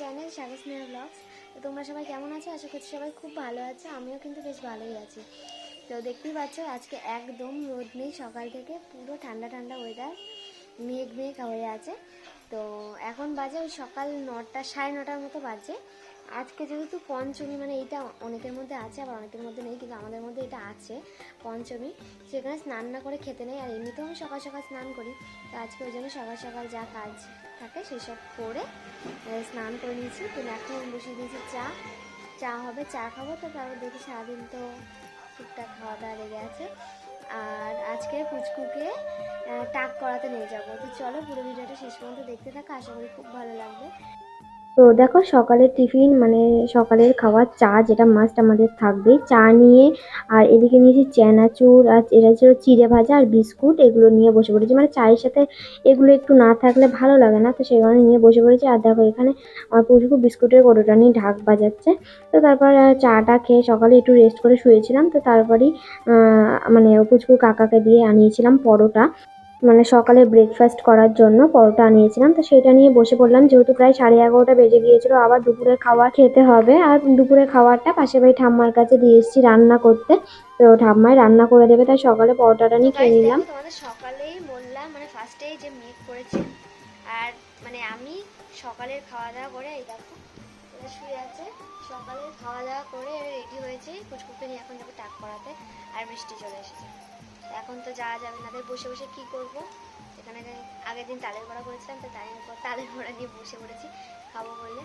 Channel সাগর Sneha blogs তো তোমরা সবাই কেমন আছো? আশা করছি সবাই খুব ভালো আছে। আমিও কিন্তু বেশ ভালোই আছি। তো দেখতেই পাচ্ছ, আজকে একদম রোদ নেই সকাল থেকে, পুরো ঠান্ডা ঠান্ডা ওয়েদার মেঘ মেঘ হয়ে আছে। তো এখন বাজে ওই সকাল নটা, সাড়ে নটার মতো বাজে। আজকে যেহেতু পঞ্চমী মানে এইটা অনেকের মধ্যে আছে, আবার অনেকের মধ্যে নেই, কিন্তু আমাদের মধ্যে এটা আছে পঞ্চমী। সেখানে স্নান না করে খেতে নেই, আর এমনিতেও আমি সকাল সকাল স্নান করি। তো আজকে ওই জন্য সকাল সকাল যা কাজ থাকে সেসব করে স্নান করে নিয়েছি। তো এখন বসিয়ে দিয়েছি চা। চা হবে, চা খাব, তো তারপর দেখি সারাদিন তো টুকটাক খাওয়া দাওয়া লেগে আছে। আর আজকে ফুচকুকে টাক করাতে নিয়ে যাব। তো চলো পুরো ভিডিওটা শেষ পর্যন্ত দেখতে থাকো, আশা করি খুব ভালো লাগবে। তো দেখো সকালের টিফিন মানে সকালের খাবার চা যেটা মাস্ট আমাদের থাকবে। চা নিয়ে আর এদিকে নিয়েছি চানাচুর, আর এটা ছিল চিড়ে ভাজা আর বিস্কুট, এগুলো নিয়ে বসে পড়েছি। মানে চায়ের সাথে এগুলো একটু না থাকলে ভালো লাগে না, তো সেই কারণে নিয়ে বসে পড়েছি। আর দেখো এখানে আমার পুচকু বিস্কুটের কৌটোটা নিয়ে ঢাক বাজাচ্ছে। তো তারপর চাটা খেয়ে সকালে একটু রেস্ট করে শুয়েছিলাম। তো তারপরেই মানে পুচকু কাকাকে দিয়ে আনিয়েছিলাম পরোটা। মানে সকালে ব্রেকফাস্ট করার জন্য পরোটা আনিয়েছিলাম। তো সেটা নিয়ে বসে পড়লাম। যেহেতু প্রায় সাড়ে এগারোটা বেজে গিয়েছিল, আবার দুপুরের খাবার খেতে হবে। আর দুপুরের খাবারটা পাশে বাড়ি ঠাম্মার কাছে দিয়ে এসেছি রান্না করতে। তো ঠাম্মাই রান্না করে দেবে, তাই সকালে পরোটাটা নিয়ে খেয়ে নিলাম। সকালেই বললাম মানে ফার্স্টেই যে মেঘ করেছে। আর মানে আমি সকালের খাওয়া দাওয়া করে এই দেখো শুয়ে আছে। সকালের খাওয়া দাওয়া করে রেডি হয়েছি। কুচকুকে নিয়ে এখন যাব টাক করাতে আর বৃষ্টি চলে এসেছে। এখন তো যাওয়া যাবে না বসে বসে কি করব? এখানে আগের দিন তালের বড়া করেছিলাম, তো তাই তালের বড়া নিয়ে বসে পড়েছি, খাব বলে।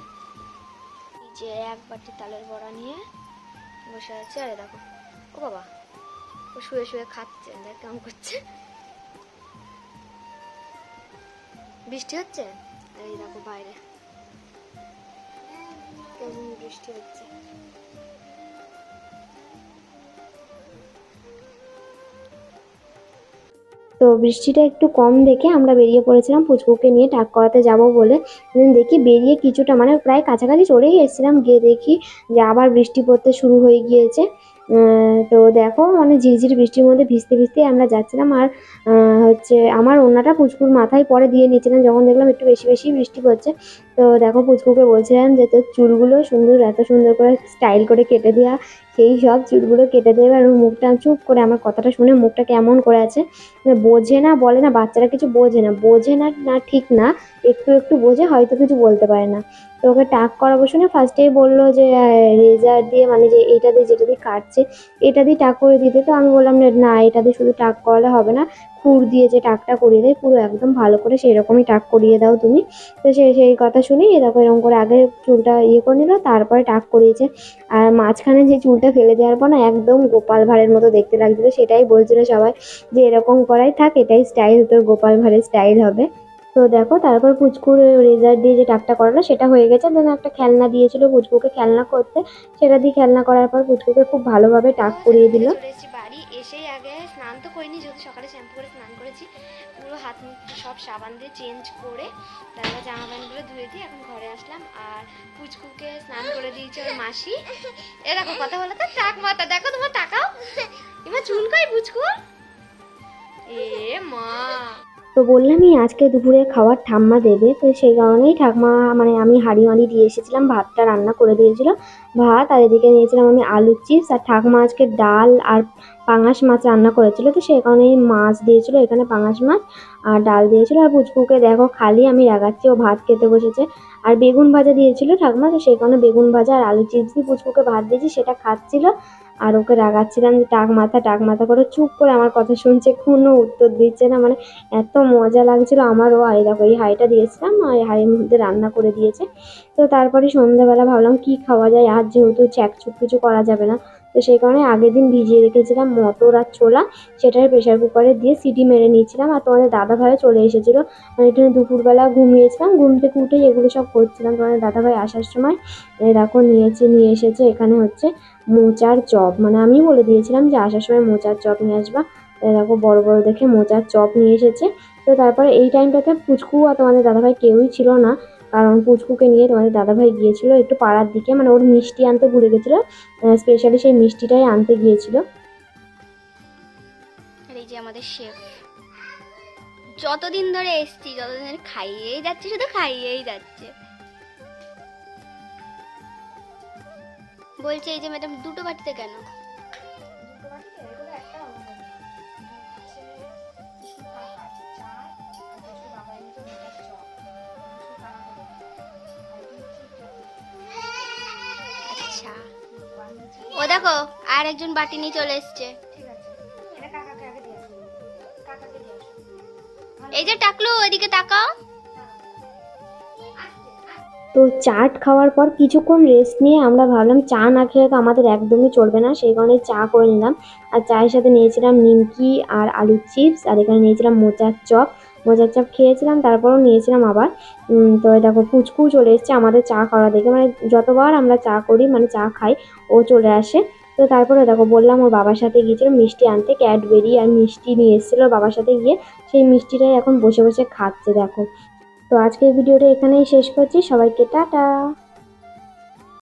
যে এক বাটি তালের বড়া নিয়ে বসে আছে, আরে দেখো, ও বাবা, ও শুয়ে শুয়ে খাচ্ছে, দেখ কেমন করছে। বৃষ্টি হচ্ছে? এই দেখো বাইরে। কেমন বৃষ্টি হচ্ছে। তো বৃষ্টিটা একটু কম দেখে আমরা বেরিয়ে পড়েছিলাম পুচকুকে নিয়ে টাক করাতে যাব বলে। দেখি বেরিয়ে কিছুটা মানে প্রায় কাছাকাছি চলেই এসেছিলাম, গিয়ে দেখি যে আবার বৃষ্টি পড়তে শুরু হয়ে গিয়েছে। তো দেখো মানে ঝিরঝির বৃষ্টির মধ্যে ভিজতে ভিজতে আমরা যাচ্ছিলাম আর হচ্ছে আমার ওনাটা পুচকুর মাথায় পরে দিয়ে নিয়েছিলাম, যখন দেখলাম একটু বেশি বেশি বৃষ্টি পড়ছে। তো দেখো, পুচকুকে বলছিলাম যে তোর চুলগুলো সুন্দর, এত সুন্দর করে স্টাইল করে কেটে দেওয়া সেই সব চুলগুলো কেটে দেবে আর মুখটা চুপ করে আমার কথাটা শুনে মুখটা কেমন করে আছে। বোঝে না, বলে না, বাচ্চারা কিছু বোঝে না। বোঝে না না, ঠিক না। একটু একটু বোঝে, হয়তো কিছু বলতে পারে না। তো ওকে টাক করাবো শুনে ফার্স্টেই বলল যে রেজার দিয়ে মানে যে এইটা দিয়ে যেটা দিয়ে কাটছে, এটা দিয়ে টাক করে দিতে। তো আমি বললাম, না এটা দিয়ে শুধু টাক করালে হবে না। খুর দিয়ে যে টাকটা করিয়ে দেয়, পুরো একদম ভালো করে সেই রকমই টাক করিয়ে দাও তুমি। তো সে, সেই কথা শুনে এরকম এরকম করে আগে চুলটা ইয়ে করে নিল, তারপরে টাক করিয়েছে। আর মাঝখানে যে চুলটা ফেলে দেওয়ার পর না, একদম গোপাল ভাঁড়ের মতো দেখতে লাগছিল। সেটাই বলছিল সবাই যে, এরকম করাই থাক, এটাই স্টাইল তোর গোপাল ভাঁড়ের স্টাইল হবে। তো দেখো, তারপর পুচকুর রেজার দিয়ে যে টাকটা করালো, সেটা হয়ে গেছে। দেন একটা খেলনা দিয়েছিল পুচকুকে খেলনা করতে। সেটা দিয়ে খেলনা করার পর পুচকুকে খুব ভালোভাবে টাক করিয়ে দিল। বাড়ি, এসেই আগে স্নান তো করিনি, যেহেতু সকালে শ্যাম্পু করে স্নান করেছি। পুরো হাত মুখ সব সাবান দিয়ে চেঞ্জ করে, তারপর জামা প্যান্টগুলো ধুয়ে দিয়ে এখন ঘরে আসলাম। আর পুচকুকে স্নান করে দিয়েছে ওর মাসি। এ দেখো, কথা বলো তো, টাক মাথা, দেখো তোমার টাকাও। এবার চুল কই পুচকু এ মা। তো বললামই আজকে দুপুরে খাবার ঠাম্মা দেবে, তো সেই কারণেই ঠাম্মা মানে আমি হাঁড়ি মাড়ি দিয়ে এসেছিলাম, ভাতটা রান্না করে দিয়েছিল। ভাত আর এদিকে নিয়েছিলাম আমি আলুর চিপস, আর ঠাকমা আজকে ডাল আর পাঙাশ মাছ রান্না করেছিল, তো সেই কারণেই মাছ দিয়েছিল, এখানে পাঙাশ মাছ আর ডাল দিয়েছিল। আর পুচকুকে দেখো, খালি আমি রাগাচ্ছি, ও ভাত খেতে বসেছে। আর বেগুন ভাজা দিয়েছিল ঠাকমা, তো সেই কারণে বেগুন ভাজা আর আলু চিপস দিয়ে পুচকুকে ভাত দিয়েছি, সেটা খাচ্ছিল। আর ওকে রাগাচ্ছিলাম যে টাক মাথা টাক মাথা করে চুপ করে আমার কথা শুনছে, কোনো উত্তর দিচ্ছে না। মানে এত মজা লাগছিল আমারও আর দেখো এই হাঁড়িটা দিয়েছিলাম এই হাঁড়ির মধ্যে রান্না করে দিয়েছে। তো তারপরে সন্ধ্যাবেলা ভাবলাম কি খাওয়া যায়, আর যেহেতু চ্যাকচুক কিছু করা যাবে না তো সেই কারণে আগের দিন ভিজিয়ে রেখেছিলাম মটর আর ছোলা, সেটার প্রেশার কুকারে দিয়ে সিটি মেরে নিয়েছিলাম আর তোমাদের দাদা ভাইও চলে এসেছিল। মানে একটু দুপুরবেলা ঘুমিয়েছিলাম, ঘুম থেকে উঠে এগুলো সব করছিলাম। তোমাদের দাদা ভাই আসার সময় দেখো নিয়েছে, নিয়ে এসেছে, এখানে হচ্ছে মোচার চপ। মানে আমি বলে দিয়েছিলাম যে আসার সময় মোচার চপ নিয়ে আসবা। দেখো বড় বড় দেখে মোচার চপ নিয়ে এসেছে। তো তারপরে এই টাইমটাতে পুচকু আর তোমাদের দাদাভাই কেউই ছিল না। কারণ পুচকুকে নিয়ে তোমাদের দাদাভাই গিয়েছিল একটু পাড়ার দিকে মানে ওর মিষ্টি আনতে ভুলে গেছিল স্পেশালি সেই মিষ্টিটাই আনতে গিয়েছিল। এই যে আমাদের শেফ। যতদিন ধরে এসছি, যতদিন খাইয়েই যাচ্ছে, শুধু খাইয়েই যাচ্ছে। বলছে, এই যে ম্যাডাম দুটো বাটিতে কেন? ও দেখো আর একজন বাটি নিয়ে চলে এসছে। এই যে টাকলু ওইদিকে তাকাও। তো চাট খাওয়ার পর কিছুক্ষণ রেস্ট নিয়ে আমরা ভাবলাম চা না খেলে তো আমাদের একদমই চলবে না, সেই কারণে চা করে নিলাম। আর চায়ের সাথে নিয়েছিলাম নিমকি আর আলুর চিপস আর এখানে নিয়েছিলাম মোচার চপ। মোচার চপ খেয়েছিলাম, তারপরও নিয়েছিলাম আবার তো দেখো পুচকু চলে এসছে আমাদের চা খাওয়া দেখে। মানে যতবার আমরা চা করি মানে চা খাই, ও চলে আসে। তো তারপরে দেখো বললাম ওর বাবার সাথে গিয়েছিল মিষ্টি আনতে, ক্যাডবেরি আর মিষ্টি নিয়ে এসেছিল বাবার সাথে গিয়ে। সেই মিষ্টিটাই এখন বসে বসে খাচ্ছে দেখো। তো আজকের ভিডিওটা এখানেই শেষ করছি। সবাইকে টাটা।